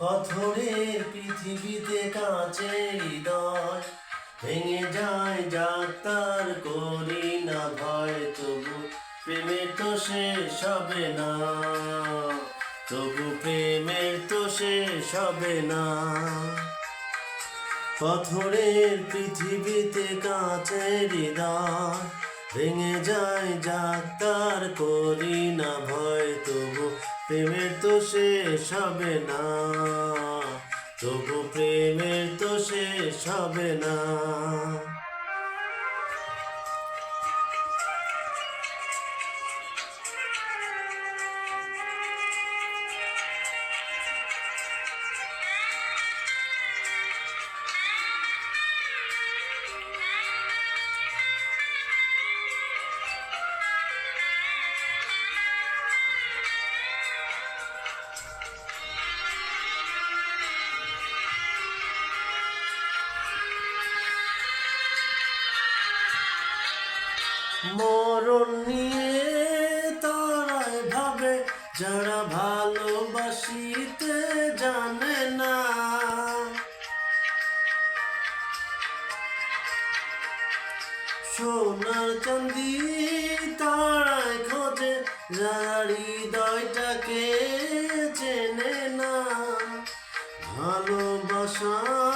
পাথরের পৃথিবীতে কাঁচের হৃদয় ভেঙে যায় যাত্রার করি না ভয়, তবু প্রেমের তো শেষ হবে না। তবু প্রেমের তো শেষ হবে না। পাথরের পৃথিবীতে কাঁচের হৃদয় ভেঙে যায় যাত্রার করি না ভয়, তবু প্রেমের তো শেষ হবে না। তবু প্রেমের তো শেষ হবে না। মরণ নিয়ে তারাই ভাবে, যারা ভালোবাসিতে জানে না। সোনার চান্দি তারাই খোঁজে, যারা হৃদয়টাকে চেনে না। ভালোবাসার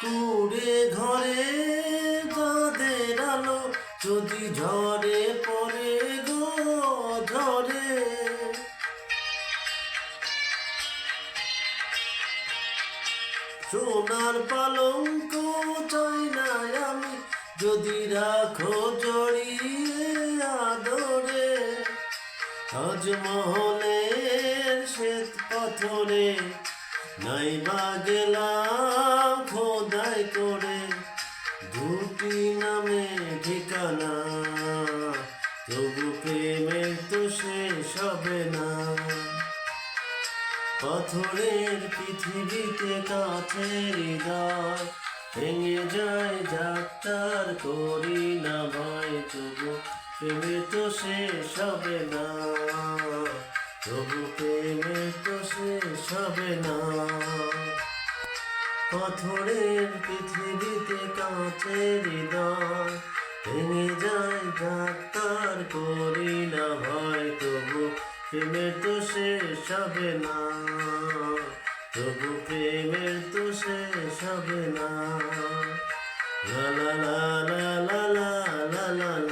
কুড়ে ঘরে যাদের আলো, যদি ঝরে পড়ে গো ঝরে সোনার পালঙ্ক চাই না আমি, যদি রাখো জড়িয়ে তাজমহলের শ্বেত পাথরে নাই বা গেলাম খোদাই করে। দুটি নামে ঠিকানা, তবু প্রেমের তো শেষ হবে না। পাথরের পৃথিবীতে কাছের হৃদয় ভেঙে যায় যাত্রার করি না ভয়, তবু প্রেমে তো শেষ হবে না। তবু প্রেমে তো শেষ হবে না। পাথরের পৃথিবীতে কাছের হৃদয় ভেঙে যায় যাত্রার করি না ভয় তবু প্রেমের তো শেষ হবে না। তবু প্রেমের তো শেষ হবে না। লা লা লা লা লা লা লা।